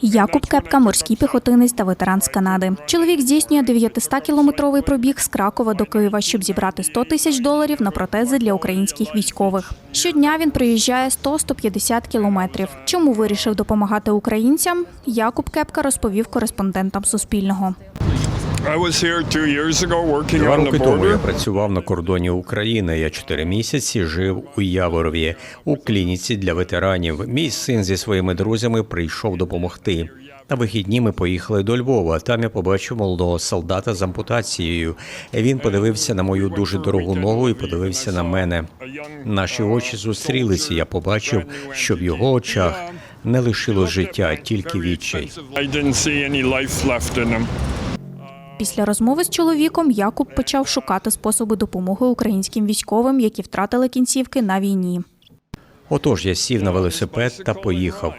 Якуб Кепка, морський піхотинець та ветеран з Канади. Чоловік здійснює 900-кілометровий пробіг з Кракова до Києва, щоб зібрати 100 тисяч доларів на протези для українських військових. Щодня він проїжджає 100-150 кілометрів. Чому вирішив допомагати українцям? Якуб Кепка розповів кореспондентам Суспільного. Два роки тому я працював на кордоні України. Я чотири місяці жив у Яворові у клініці для ветеранів. Мій син зі своїми друзями прийшов допомогти. На вихідні ми поїхали до Львова. Там я побачив молодого солдата з ампутацією. Він подивився на мою дуже дорогу ногу і подивився на мене. Наші очі зустрілися. Я побачив, що в його очах не лишилось життя, тільки відчай. Після розмови з чоловіком Якуб почав шукати способи допомоги українським військовим, які втратили кінцівки на війні. Отож, я сів на велосипед та поїхав.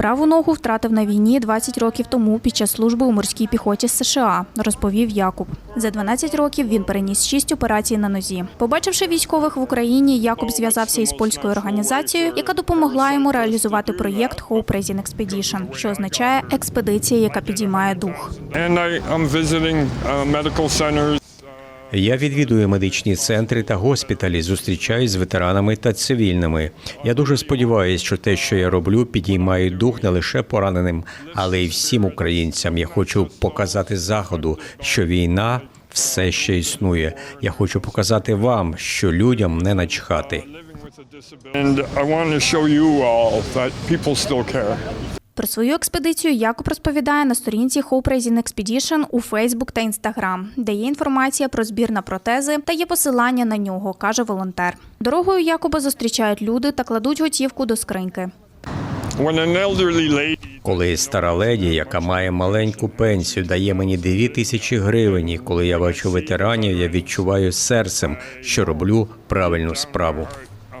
Праву ногу втратив на війні 20 років тому під час служби у морській піхоті США, розповів Якуб. За 12 років він переніс 6 операцій на нозі. Побачивши військових в Україні, Якуб зв'язався із польською організацією, яка допомогла йому реалізувати проєкт Hope Raising Expedition, що означає експедиція, яка підіймає дух. Я відвідую медичні центри та госпіталі, зустрічаюсь з ветеранами та цивільними. Я дуже сподіваюся, що те, що я роблю, підіймає дух не лише пораненим, але й всім українцям. Я хочу показати заходу, що війна все ще існує. Я хочу показати вам, що людям не начхати. And I want to show you all that people still care. Про свою експедицію Якуб розповідає на сторінці Hope Raising Expedition у Facebook та Instagram, де є інформація про збір на протези та є посилання на нього, каже волонтер. Дорогою Якуба зустрічають люди та кладуть готівку до скриньки. Коли стара леді, яка має маленьку пенсію, дає мені дві тисячі гривень, і коли я бачу ветеранів, я відчуваю серцем, що роблю правильну справу.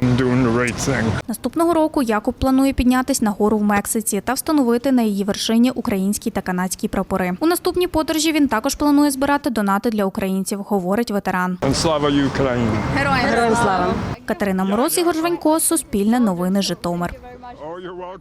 I'm doing the right thing. Наступного року Якуб планує піднятись на гору в Мексиці та встановити на її вершині українські та канадські прапори. У наступній подорожі він також планує збирати донати для українців, говорить ветеран. Слава Україні! Героям слава! Катерина Мороз, Ігор Жванько, Суспільне новини Житомир. Oh.